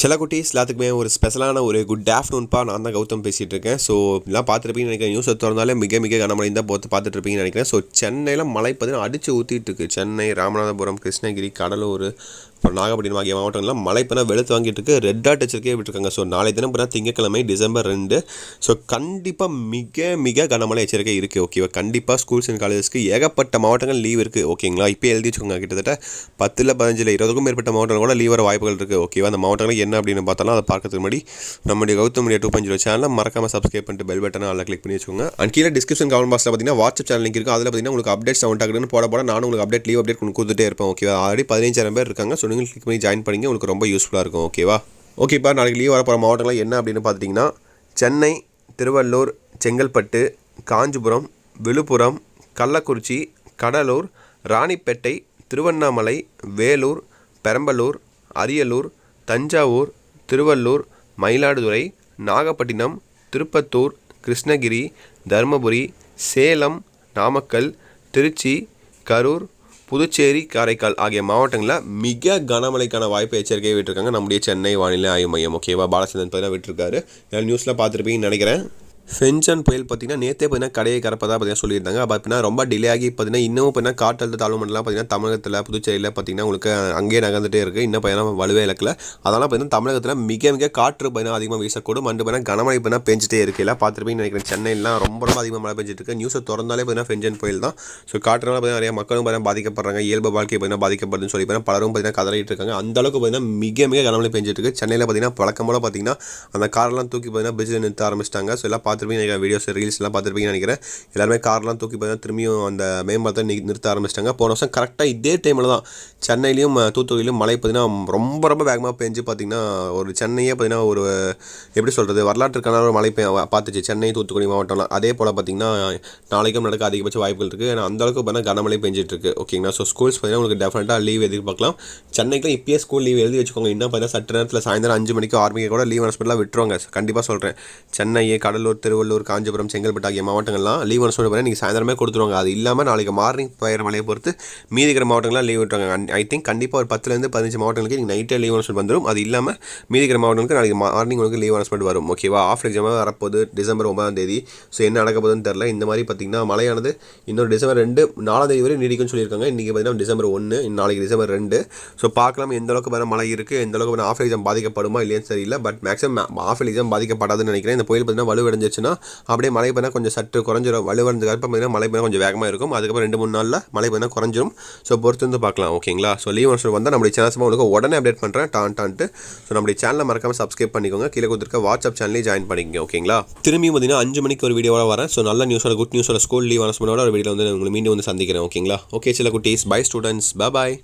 சில குட்டீஸ் எல்லாத்துக்குமே ஒரு ஸ்பெஷலான ஒரு குட் ஆஃப்டர்நூன்ப்பா நான் தான் கௌதம் பேசிகிட்டு இருக்கேன். ஸோ எல்லாம் பார்த்துருப்பீங்கன்னு நினைக்கிறேன். நியூஸை திறந்தாலே மிக மிக கனமழை தான் போத்து பார்த்துட்ருப்பீங்கன்னு நினைக்கிறேன். ஸோ சென்னையில் மழை பார்த்தீங்கன்னா அடித்து ஊற்றிட்டு இருக்கு. சென்னை ராமநாதபுரம் கிருஷ்ணகிரி கடலூர் அப்புறம் நாகப்பட்டினம் ஆகிய மாவட்டங்கள்லாம் மழை இப்போ வெளுத்து வாங்கிட்டு இருக்கு. ரெட் டாட் எச்சரிக்கையை விட்டுருக்காங்க. ஸோ நாளை தினம் பார்த்தா திங்கக்கிழமை டிசம்பர் ரெண்டு. ஸோ கண்டிப்பாக மிக மிக கனமழை எச்சரிக்கை இருக்குது ஓகேவா கண்டிப்பாக ஸ்கூல்ஸ் அண்ட் காலேஜஸ்க்கு ஏகப்பட்ட மாவட்டங்கள் லீவ் இருக்குது ஓகேங்களா இப்போ எழுதி வச்சுக்கோங்க. கிட்டத்தட்ட பத்தில் பதினஞ்சில் இருபதுக்கும் மேற்பட்ட மாவட்டங்கள் கூட லீவ் வர வாய்ப்புகள் இருக்குது ஓகேவா அந்த மாவட்டங்கள் என்ன அப்படின்னு பார்த்தாலும் அதை பார்க்கறதுக்கு முன்னாடி நம்முடைய Gautham media two point zero சேனலை மறக்காம சப்ஸ்கிரைப் பண்ணிட்டு பெல் பட்டனை அதில் கிளிக் பண்ணி வச்சுக்கோங்க. அண்ட் கீழே டிஸ்கிரிப்ஷன் கமெண்ட் பாக்ஸில் பார்த்தீங்கன்னா வாட்ஸ்அப் சேனல் லிங்க் இருக்குது அதில் பார்த்தீங்கன்னா உங்களுக்கு அப்டேட் சவுண்ட் ஆகுதுன்னு போட போட நானும் உங்களுக்கு அப்டேட் லீவ் அப்டேட் கொடுத்துட்டே இருப்பேன். ஓகேவா ஆல்ரெடி பதினஞ்சாயிரம் பேர் இருக்காங்க. ஸோ நீங்கள் கிளிக் பண்ணி ஜாயின் பண்ணிங்க. உங்களுக்கு ரொம்ப யூஸ்ஃபுல்லாக இருக்கும். ஓகேவா ஓகேப்பா நாளைக்கு லீவ் வரப்போகிற மாவட்டங்கள்லாம் என்ன அப்படின்னு பார்த்துட்டிங்கன்னா சென்னை திருவள்ளூர் செங்கல்பட்டு காஞ்சிபுரம் விழுப்புரம் கள்ளக்குறிச்சி கடலூர் ராணிப்பேட்டை திருவண்ணாமலை வேலூர் பெரம்பலூர் அரியலூர் தஞ்சாவூர் திருவள்ளூர் மயிலாடுதுறை நாகப்பட்டினம் திருப்பத்தூர் கிருஷ்ணகிரி தருமபுரி சேலம் நாமக்கல் திருச்சி கரூர் புதுச்சேரி காரைக்கால் ஆகிய மாவட்டங்களில் மிக கனமழைக்கான வாய்ப்பு எச்சரிக்கையை விட்டுருக்காங்க. நம்முடைய சென்னை வானிலை ஆய்வு மையம். ஓகேவா? பாலச்சந்திரன் பார்த்தீங்கன்னா விட்டுருக்காரு. நியூஸில் பார்த்துருப்பீங்கன்னு நினைக்கிறேன். ஃபென்சன் புயல் பார்த்தீங்கன்னா நேற்றே பார்த்தீங்கன்னா கடையை கரப்பதாக பார்த்தீங்கன்னா சொல்லியிருந்தாங்க. அப்போ பார்த்தீங்கன்னா ரொம்ப டிலே ஆகி பார்த்தீங்கன்னா இன்னமும் பார்த்தீங்கன்னா காற்றழுத்த தாழ்வு மண்டலம் பார்த்தீங்கன்னா தமிழகத்தில் புதுச்சேரியில் பார்த்தீங்கன்னா உங்களுக்கு அங்கேயே நகர்ந்துட்டே இருக்குது இன்னும் பார்த்தீங்கன்னா வலுவே இலக்கில் அதனால் பார்த்தீங்கன்னா தமிழகத்தில் மிக மிக காற்று பார்த்தீங்கன்னா அதிகமாக வீசக்கூடும். அண்டு பார்த்தீங்கன்னா கனமழை பார்த்தீங்கன்னா பெஞ்சிட்டே இருக்கு. எல்லாம் பார்த்துருப்பீங்க நினைக்கிறேன். சென்னையிலாம் ரொம்ப ரொம்ப அதிகமாக மழை பெஞ்சிட்டு இருக்கு. நியூஸை திறந்தாலே பார்த்தீங்கன்னா ஃபென்சன் புயல் தான். ஸோ காற்றுனால பார்த்தீங்கன்னா நிறைய மக்களும் பார்த்தீங்கன்னா பாதிக்கப்படுறாங்க. இயல்பு வாழ்க்கை பார்த்தீங்கன்னா பாதிக்கப்படுதுன்னு சொல்லி பார்த்தீங்கன்னா பலரும் பார்த்தீங்கன்னா கதறிட்டு இருக்காங்க. அந்த அளவுக்கு பார்த்தீங்கன்னா மிக மிக கனமழை பெஞ்சிட்டு இருக்கு. சென்னையில் பார்த்தீங்கன்னா பழக்கம் போல் பார்த்தீங்கன்னா அந்த காரெல்லாம் தூக்கி பார்த்தீங்கன்னா பிரிட்ஜில் நிறுத்த ஆரம்பிச்சிட்டாங்க. ஸோ எல்லாம் பார்த்து பார்த்துருப்பீங்க வீடியோஸ் ரீல்ஸ்லாம் பார்த்துருப்பீங்கன்னு நினைக்கிறேன். எல்லாருமே கார்லாம் தூக்கி பார்த்தீங்கன்னா திரும்பியும் அந்த மேம்பாலத்தை நி நிறுத்த ஆரம்பிச்சிட்டாங்க. போன வருஷம் கரெக்டாக இதே டைமில் தான் சென்னையிலையும் தூத்துக்குடியிலும் மழை பார்த்தீங்கன்னா ரொம்ப ரொம்ப வேகமாக பெஞ்சு பார்த்திங்கன்னா ஒரு சென்னையே பார்த்தீங்கன்னா ஒரு எப்படி சொல்கிறது வரலாற்றுக்கான ஒரு மழை பெய்ய பார்த்துச்சு. சென்னை தூத்துக்குடி மாவட்டம்லாம். அதே போல் பார்த்தீங்கன்னா நாளைக்கும் நடக்க அதிகபட்ச வாய்ப்புகள் இருக்குது ஏன்னா அந்தளவுக்கு பார்த்தீங்கன்னா கனமழை பெஞ்சிட்டு இருக்கு. ஓகேங்களா ஸோ ஸ்கூல்ஸ் பார்த்தீங்கன்னா உங்களுக்கு டெஃபினட்டாக லீவ் எதிர்பார்க்கலாம். சென்னைக்கு இப்பயே ஸ்கூல் லீவ் எழுதி வச்சுக்கோங்க. இன்னும் பார்த்தீங்கன்னா சற்று நேரத்தில் சாயந்தரம் அஞ்சு மணிக்கு ஆர்மிக்கு கூட லீவ் அனௌன்ஸ்மெண்ட்லாம் விட்டுருவாங்க. கண்டிப்பாக சொல்கிறேன் சென்னை கடலூர் திருவள்ளூர் காஞ்சிபுரம் செங்கல்பட்டு ஆகிய மாவட்டங்கள்லாம் லீவ் அனௌன்ஸ்மெண்ட் பார்த்தீங்கன்னா நீங்கள் சாயந்தரமே கொடுத்துருவாங்க. அது இல்லாமல் நாளைக்கு மார்னிங் பெய்கிற மழையை பொறுத்து மீதி இருக்கிற மாவட்டங்கள்லாம் லீவ் விட்டுருவாங்க. ஐ திங்க் கண்டிப்பாக ஒரு பத்துலேருந்து பதினஞ்சு மாவட்டங்களுக்கு நீங்கள் நைட்டே லீவ் அனௌன்ஸ்மெண்ட் வந்துடும் அது இல்லாமல் மீதி இருக்கிற மாவட்டங்களுக்கு நாளைக்கு மார்னிங் உங்களுக்கு லீவ் அனௌன்ஸ்மெண்ட் வரும். ஓகேவா ஆஃப் எக்ஸாமாக வரப்போகுது. டிசம்பர் ஒன்பதாம் தேதி. ஸோ என்ன நடக்க போகுதுன்னு தெரில இந்த மாதிரி பார்த்தீங்கன்னா மழையானது இன்னொரு டிசம்பர் ரெண்டு நாலாம் தேதி வரை நீடிக்கும்னு சொல்லியிருக்காங்க. இன்றைக்கி பார்த்தீங்கன்னா டிசம்பர் ஒன்று நாளைக்கு டிசம்பர் ரெண்டு. ஸோ பார்க்கலாம். எந்த அளவுக்கு வேறு மழை இருக்குது எந்த அளவுக்கு ஆஃப் எக்ஸாம் பாதிக்கப்படுமா இல்லையான்னு தெரியல. பட் மேக்ஸிமம் ஆஃப் எக்ஸாம் பாதிக்கப்படாதுன்னு நினைக்கிறேன். இந்த புயல் பார்த்தீங்கன்னா இருந்துச்சுன்னா அப்படியே மழை பார்த்தா கொஞ்சம் சற்று குறைஞ்சிரும். வலுவடைஞ்சதுக்கு அப்புறம் பார்த்தீங்கன்னா மழை பார்த்தா கொஞ்சம் வேகமாக இருக்கும். அதுக்கப்புறம் ரெண்டு மூணு நாளில் மழை பார்த்தா குறைஞ்சிரும். ஸோ பொறுத்து வந்து பார்க்கலாம் ஓகேங்களா? ஸோ லீவ் ஒன்ஸ் வந்தால் நம்மளுடைய சேனல்ஸ் உங்களுக்கு உடனே அப்டேட் பண்ணுறேன் டான் டான்ட்டு. ஸோ நம்மளுடைய சேனலை மறக்காமல் சப்ஸ்கிரைப் பண்ணிக்கோங்க. கீழே கொடுத்துருக்க வாட்ஸ்அப் சேனலே ஜாயின் பண்ணிக்கோங்க ஓகேங்களா? திரும்பியும் பார்த்தீங்கன்னா அஞ்சு மணிக்கு ஒரு வீடியோவோட வரேன். ஸோ நல்ல நியூஸோட குட் நியூஸோட ஸ்கூல் லீவ் அனௌன்ஸ்மெண்டோட ஒரு வீடியோ வந்து உங்களை மீண்டும் வந்து சந்திக்கிறேன் ஓகேங்களா? ஓகே சில குட்டீஸ். By students bye